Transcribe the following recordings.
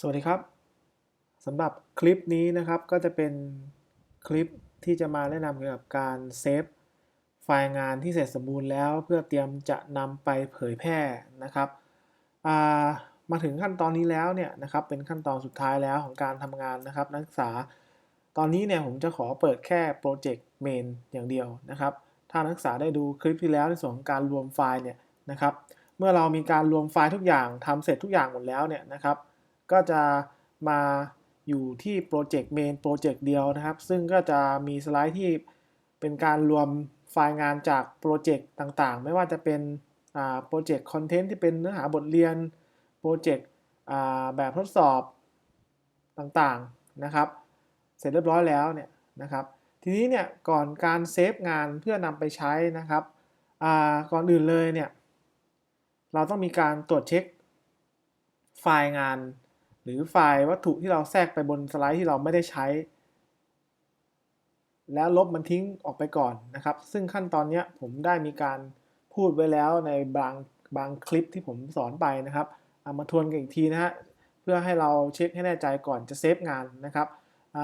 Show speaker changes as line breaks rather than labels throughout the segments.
สวัสดีครับสำหรับคลิปนี้นะครับก็จะเป็นคลิปที่จะมาแนะนำเกี่ยวกับการเซฟไฟล์งานที่เสร็จสมบูรณ์แล้ว เพื่อเตรียมจะนำไปเผยแพร่นะครับามาถึงขั้นตอนนี้แล้วเนี่ยนะครับเป็นขั้นตอนสุดท้ายแล้วของการทำงานนะครับ นักศึกษา ตอนนี้เนี่ยผมจะขอเปิดแค่โปรเจกต์เมนอย่างเดียวนะครับ ถ้านักศึกษาได้ดูคลิปที่แล้วในส่วนของการรวมไฟล์เนี่ยนะครับ เมื่อเรามีการรวมไฟล์ทุกอย่างทำเสร็จทุกอย่างหมดแล้วเนี่ยนะครับ ก็จะมาอยู่ที่โปรเจกต์เมนโปรเจกต์เดียวนะครับ ซึ่งก็จะมีสไลด์ที่เป็นการรวมไฟล์งานจากโปรเจกต์ต่างๆ ไม่ว่าจะเป็นโปรเจกต์คอนเทนต์ที่เป็นเนื้อหาบทเรียนโปรเจกต์แบบทดสอบต่างๆนะครับ เสร็จเรียบร้อยแล้วเนี่ยนะครับ ทีนี้เนี่ยก่อนการเซฟงานเพื่อนำไปใช้นะครับก่อนอื่นเลยเนี่ยเราต้องมีการตรวจเช็คไฟล์งาน หรือไฟล์วัตถุที่เราแทรกไปบนสไลด์ที่เราไม่ได้ใช้ แล้วลบมันทิ้งออกไปก่อนนะครับ ซึ่งขั้นตอนนี้ผมได้มีการพูดไว้แล้วในบางบางคลิปที่ผมสอนไปนะครับเอามาทวนกันอีกทีนะฮะเพื่อให้เราเช็คให้แน่ใจก่อนจะเซฟงานนะครับอ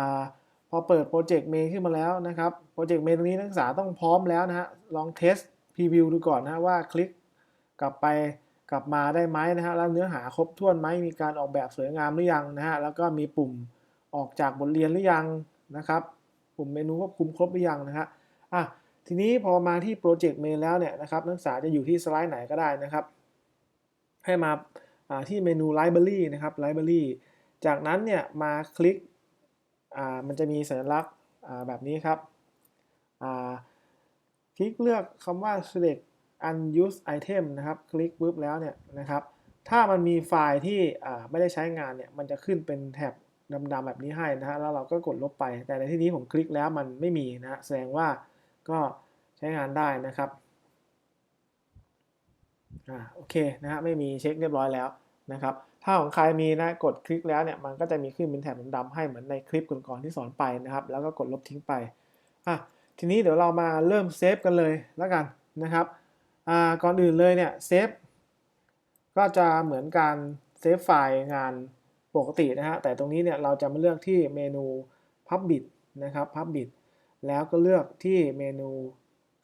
พอเปิดโปรเจกต์เมนขึ้นมาแล้วนะครับโปรเจกต์เมนตรงนี้นักศึกษาต้องพร้อมแล้วนะฮะลองเทสพรีวิวดูก่อนนะว่าคลิกกลับไป กลับมาได้ไหมนะฮะแล้วเนื้อหาครบถ้วนไหมมีการออกแบบสวยงามหรือยังนะฮะแล้วก็มีปุ่มออกจากบทเรียนหรือยังนะครับ ปุ่มเมนูควบคุมครบหรือยังนะฮะอะทีนี้พอมาที่โปรเจกต์เมนแล้วเนี่ยนะครับนักศึกษาจะอยู่ที่สไลด์ไหนก็ได้นะครับ ให้มาที่เมนู Library นะครับ Library จากนั้นเนี่ยมาคลิกมันจะมีสัญลักษณ์แบบนี้ครับคลิกเลือกคำว่า select unused item นะครับ คลิกปุ๊บแล้วเนี่ยนะครับ ถ้ามันมีไฟล์ที่ไม่ได้ใช้งานเนี่ย มันจะขึ้นเป็นแถบดำๆแบบนี้ให้นะฮะ แล้วเราก็กดลบไป แต่ในที่นี้ผมคลิกแล้วมันไม่มีนะฮะแสดงว่าก็ใช้งานได้นะครับ อ่า โอเคนะฮะ ไม่มีเช็คเรียบร้อยแล้วนะครับ ถ้าของใครมีนะ กดคลิกแล้วเนี่ย มันก็จะมีขึ้นเป็นแถบดำๆให้เหมือนในคลิปก่อนๆที่สอนไปนะครับ แล้วก็กดลบทิ้งไป อะ ทีนี้เดี๋ยวเรามาเริ่มเซฟกันเลยแล้วกันนะครับ ก่อนอื่นเลยเนี่ยเซฟก็จะเหมือนการเซฟไฟล์งานปกตินะฮะแต่ตรงนี้เนี่ยเราจะมาเลือกที่เมนู Public นะครับ Public แล้วก็เลือกที่เมนู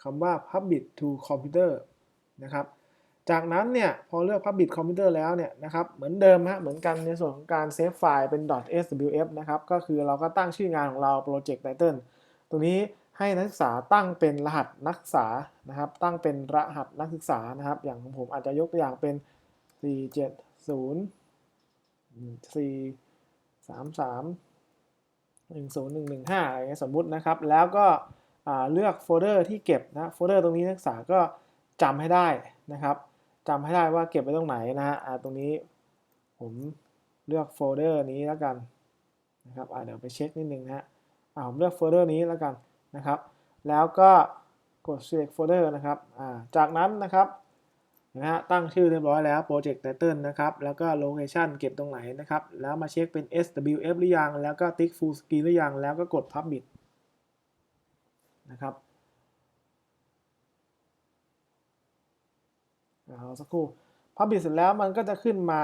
คำว่า Public to Computer นะครับจากนั้นเนี่ยพอเลือก Public Computer แล้วเนี่ยนะครับเหมือนเดิมฮะเหมือนกันในส่วนของการเซฟไฟล์เป็น .swf นะครับก็คือเราก็ตั้งชื่องานของเรา Project Title ตรงนี้ ให้นักศึกษาตั้งเป็นรหัสนักศึกษานะครับ ตั้งเป็นรหัสนักศึกษานะครับ อย่างของผมอาจจะยกตัวอย่างเป็น 470 4 3 3 1 0 1 1 5อะไรเงี้ยสมมุตินะครับ แล้วก็เลือกโฟลเดอร์ที่เก็บนะโฟลเดอร์ตรงนี้นักศึกษาก็จำให้ได้นะครับจำให้ได้ว่าเก็บไว้ตรงไหนนะฮะตรงนี้ผมเลือกโฟลเดอร์นี้แล้วกันนะครับเดี๋ยวไปเช็คนิดนึงนะฮะผมเลือกโฟลเดอร์นี้แล้วกัน นะครับ แล้วก็กด select folder นะครับจากนั้นนะครับนะฮะตั้งชื่อเรียบร้อยแล้ว project title นะครับ แล้วก็ location เก็บตรงไหนนะครับ แล้วมาเช็คเป็น swf หรือยัง แล้วก็ติ๊ก full screen หรือยัง แล้วก็กด publish นะครับเอาสักครู่ publish เสร็จแล้วมันก็จะขึ้นมา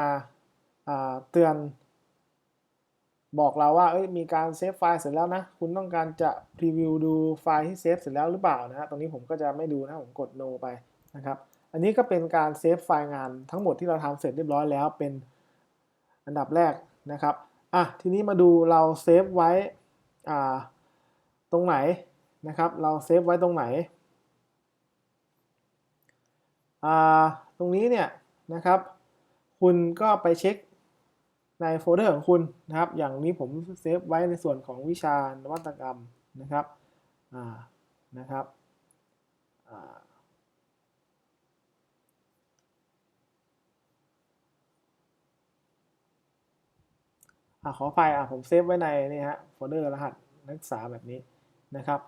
เตือน บอกเราว่าเอ้ยมีการเซฟไฟล์เสร็จแล้วนะ คุณต้องการจะพรีวิวดูไฟล์ที่เซฟเสร็จแล้วหรือเปล่านะฮะตรงนี้ผมก็จะไม่ดูนะผมกด no ไปนะครับ อันนี้ก็เป็นการเซฟไฟล์งานทั้งหมดที่เราทำเสร็จเรียบร้อยแล้วเป็นอันดับแรกนะครับอะทีนี้มาดูเราเซฟไว้อ่าตรงไหนนะครับ เราเซฟไว้ตรงไหนอ่าตรงนี้เนี่ยนะครับ คุณก็ไปเช็ค ในโฟลเดอร์ของคุณนะครับ อย่างนี้ผมเซฟไว้ในส่วนของวิชานวัตกรรมนะครับอ่านะครับอ่าอ่าขอไฟอะผมเซฟไว้ในนี่ฮะโฟลเดอร์รหัสนักศึกษาแบบนี้นะครับ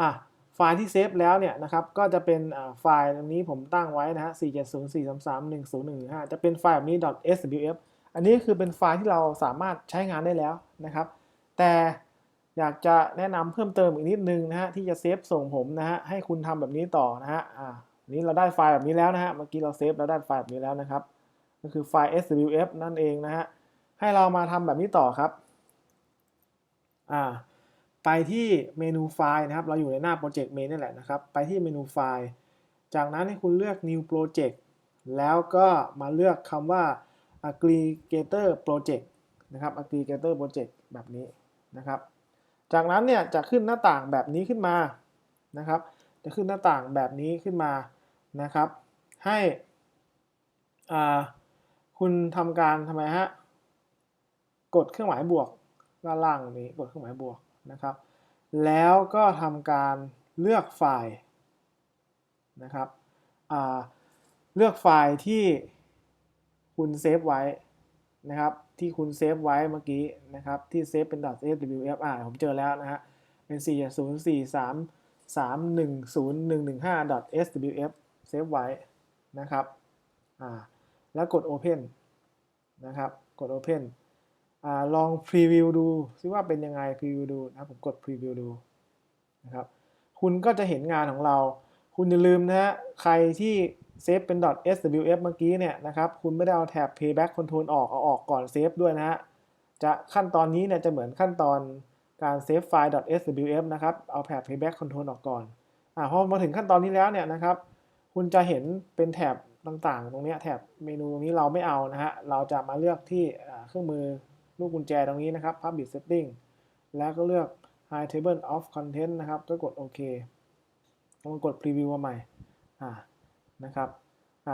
อะไฟล์ที่เซฟแล้วเนี่ยนะครับก็จะเป็นไฟล์ตรงนี้ผมตั้งไว้นะฮะ470 433 1015 จะเป็นไฟล์แบบนี้ .swf อันนี้คือเป็นไฟล์ที่เราสามารถใช้งานได้แล้วนะครับ แต่อยากจะแนะนำเพิ่มเติมอีกนิดนึงนะฮะที่จะเซฟส่งผมนะฮะให้คุณทำแบบนี้ต่อนะฮะอ่านี้เราได้ไฟล์แบบนี้แล้วนะฮะเมื่อกี้เราเซฟเราได้ไฟล์แบบนี้แล้วนะครับ ก็คือไฟล์ swf นั่นเองนะฮะให้เรามาทำแบบนี้ต่อครับอ่าไปที่เมนูไฟล์นะครับ เราอยู่ในหน้า Project Main นี่แหละนะครับ ไปที่เมนูไฟล์ จากนั้นให้คุณเลือก New Project แล้วก็มาเลือกคำว่า Aggregator Project นะครับ Aggregator Project แบบนี้นะครับ จากนั้นเนี่ยจะขึ้นหน้าต่างแบบนี้ขึ้นมานะครับ จะขึ้นหน้าต่างแบบนี้ขึ้นมานะครับ ให้คุณทำการทำไมฮะกดเครื่องหมายบวกด้านล่างนี้กดเครื่องหมายบวกนะครับ แล้วก็ทำการเลือกไฟล์นะครับเลือกไฟล์ที่ คุณเซฟไว้นะครับ ที่คุณเซฟไว้เมื่อกี้นะครับ ที่เซฟเป็น .swf อ่าผมเจอแล้วนะฮะ เป็น 4 0 4 3 3 1 0 1 1 5 .swf เซฟไว้นะครับ อ่า แล้วกด Open นะครับ กด Open อ่า ลองพรีวิวดูซิว่าเป็นยังไงพรีวิวดูนะครับผมกดพรีวิวดูนะครับ คุณก็จะเห็นงานของเรา คุณอย่าลืมนะฮะ ใครที่ เซฟเป็น .swf เมื่อกี้เนี่ยนะครับคุณไม่ได้เอาแถบ payback control ออกเอาออกก่อนเซฟด้วยนะฮะจะขั้นตอนนี้เนี่ยจะเหมือนขั้นตอนการเซฟไฟล์ .swf นะครับเอาแถบ payback control ออกก่อนอ่าพอมาถึงขั้นตอนนี้แล้วเนี่ยนะครับ คุณจะเห็นเป็นแถบต่างๆ ตรงนี้แถบเมนูตรงนี้เราไม่เอานะฮะเราจะมาเลือกที่เครื่องมือลูกกุญแจตรงนี้นะครับ Public Setting แล้วก็เลือก High Table of Content นะครับก็กดโอเคต้องกด Preview มาใหม่อ่า นะครับ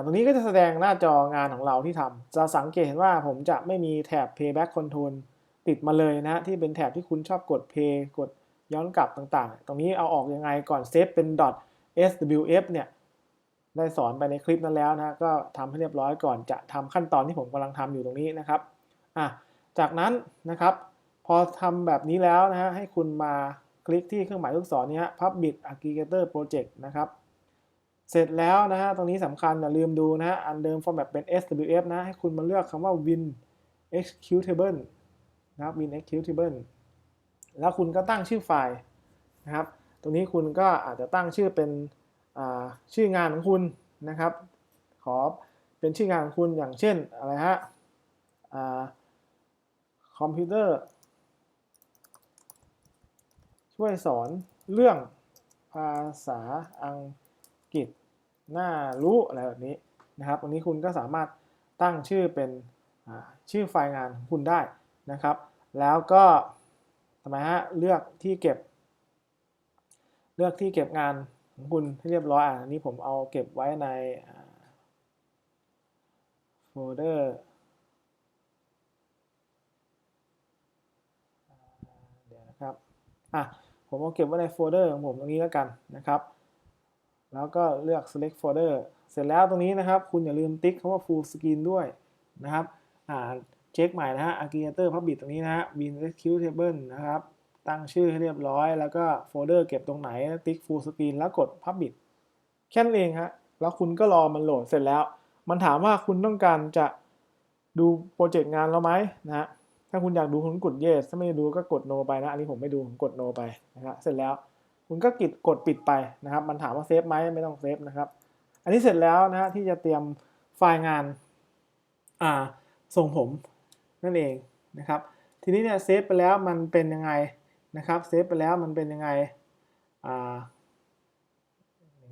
ตรงนี้ก็จะแสดงหน้าจองานของเราที่ทำจะสังเกตเห็นว่าผมจะไม่มีแถบ Payback Control ติดมาเลยนะที่เป็นแถบที่คุณชอบกด Pay กดย้อนกลับต่างๆ ตรงนี้เอาออกยังไงก่อนเซฟเป็น .swf เนี่ยได้สอนไปในคลิปนั้นแล้วนะก็ทำให้เรียบร้อยก่อนจะทำขั้นตอนที่ผมกำลังทำอยู่ตรงนี้นะครับอะจากนั้นนะครับพอทำแบบนี้แล้วนะฮะให้คุณมาคลิกที่เครื่องหมายลูกศรนี้ฮะ Public Aggregator Project นะครับ เสร็จแล้วนะฮะตรงนี้สำคัญอย่าลืมดูนะฮะอันเดิมฟอร์แมตเป็น SWF นะ ให้คุณมาเลือกคำว่า Win Executable นะครับ Win Executable แล้วคุณก็ตั้งชื่อไฟล์นะครับ ตรงนี้คุณก็อาจจะตั้งชื่อเป็นชื่องานของคุณนะครับ ขอเป็นชื่องานของคุณอย่างเช่นอะไรฮะคอมพิวเตอร์ช่วยสอนเรื่องภาษาอังกฤษ น่ารู้อะไรแบบนี้นะครับตรงนี้คุณก็สามารถตั้งชื่อเป็นชื่อไฟล์งานของคุณได้นะครับ แล้วก็ทำไมฮะเลือกที่เก็บ เลือกที่เก็บงานของคุณให้เรียบร้อยอันนี้ผมเอาเก็บไว้ในโฟลเดอร์เดี๋ยวนะครับอะผมเอาเก็บไว้ในโฟลเดอร์ของผมตรงนี้แล้วกันนะครับ แล้วก็เลือก select folder เสร็จแล้วตรงนี้นะครับ คุณอย่าลืมติ๊กคำว่า full screen ด้วยนะครับอ่าเช็คใหม่นะฮะ aggregator public ตรงนี้นะฮะ bin executable นะครับ ตั้งชื่อให้เรียบร้อย แล้วก็โฟลเดอร์เก็บตรงไหน ติ๊ก full screen แล้วกด public แค่นั้นเองฮะแล้วคุณก็รอมันโหลดเสร็จแล้ว มันถามว่าคุณต้องการจะดูโปรเจกต์งานเราไหมนะฮะถ้าคุณอยากดูคุณกด yes ถ้าไม่ดูก็กด no ไปนะ อันนี้ผมไม่ดูผมกด no ไปนะครับเสร็จแล้ว คุณก็กดกดปิดไปนะครับ มันถามว่าเซฟไหมไม่ต้องเซฟนะครับ อันนี้เสร็จแล้วนะฮะที่จะเตรียมไฟล์งานอ่าส่งผมนั่นเองนะครับ ทีนี้เนี่ยเซฟไปแล้วมันเป็นยังไงนะครับเซฟไปแล้วมันเป็นยังไงอ่า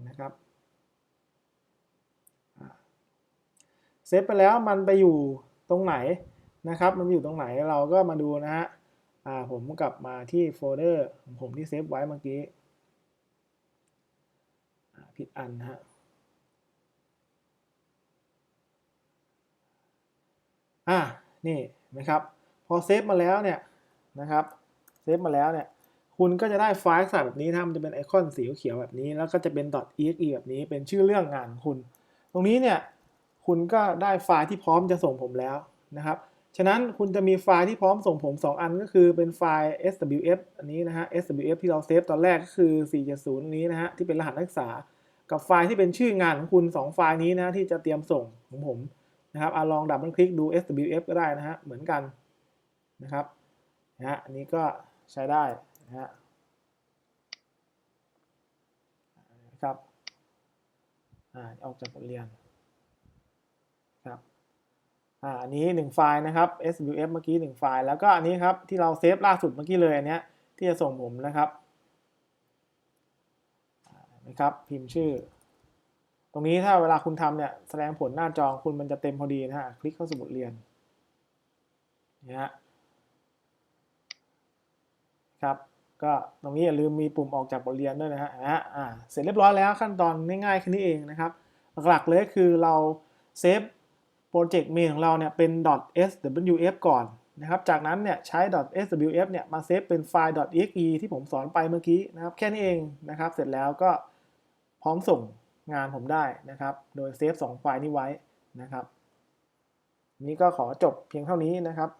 นะครับเซฟไปแล้วมันไปอยู่ตรงไหนนะครับ มันอยู่ตรงไหนเราก็มาดูนะฮะผมกลับมาที่โฟลเดอร์ของผมที่เซฟไว้เมื่อกี้ ผิดอันนะฮะอ่านี่นะครับ พอเซฟมาแล้วเนี่ยนะครับเซฟมาแล้วเนี่ยคุณก็จะได้ไฟล์สัตว์แบบนี้นะมันจะเป็นไอคอนสีเขียวแบบนี้ แล้วก็จะเป็น .exe แบบนี้เป็นชื่อเรื่องงานคุณ ตรงนี้เนี่ยคุณก็ได้ไฟล์ที่พร้อมจะส่งผมแล้วนะครับ ฉะนั้นคุณจะมีไฟล์ที่พร้อมส่งผม 2 อันก็คือเป็นไฟล์ swf อันนี้นะฮะ swf ที่เราเซฟตอนแรกก็คือ 470 นี้นะฮะที่เป็นรหัสนักศึกษา กับไฟล์ที่เป็นชื่องานของคุณ 2 ไฟล์นี้นะที่จะเตรียมส่งของผมนะครับอลองดับเบิลคลิกดู swf ก็ได้นะฮะเหมือนกันนะครับนะฮะอันนี้ก็ใช้ได้นะฮะครับอ่าออกจากบทเรียนครับอ่าอันนี้ 1 ไฟล์นะครับ swf เมื่อกี้ 1 ไฟล์แล้วก็อันนี้ครับที่เราเซฟล่าสุดเมื่อกี้เลยอันเนี้ยที่จะส่งผมนะครับ นะครับ พิมพ์ชื่อ ตรงนี้ถ้าเวลาคุณทำเนี่ยแสดงผลหน้าจอคุณมันจะเต็มพอดีนะฮะคลิกเข้าสมุดเรียนนะฮะครับก็ตรงนี้อย่าลืมมีปุ่มออกจากบทเรียนด้วยนะฮะอ่าอ่าเสร็จเรียบร้อยแล้วขั้นตอนง่ายๆแค่นี้เองนะครับ หลักๆเลยคือเราเซฟโปรเจกต์เมนของเราเนี่ยเป็น .swf ก่อนนะครับ จากนั้นเนี่ยใช้ .swf เนี่ยมาเซฟเป็นไฟล์ .exe ที่ผมสอนไปเมื่อกี้นะครับ แค่นี้เองนะครับ เสร็จแล้วก็ พร้อมส่งงานผมได้นะครับ โดยเซฟ2ไฟล์นี้ไว้นะครับ นี้ก็ขอจบเพียงเท่านี้นะครับ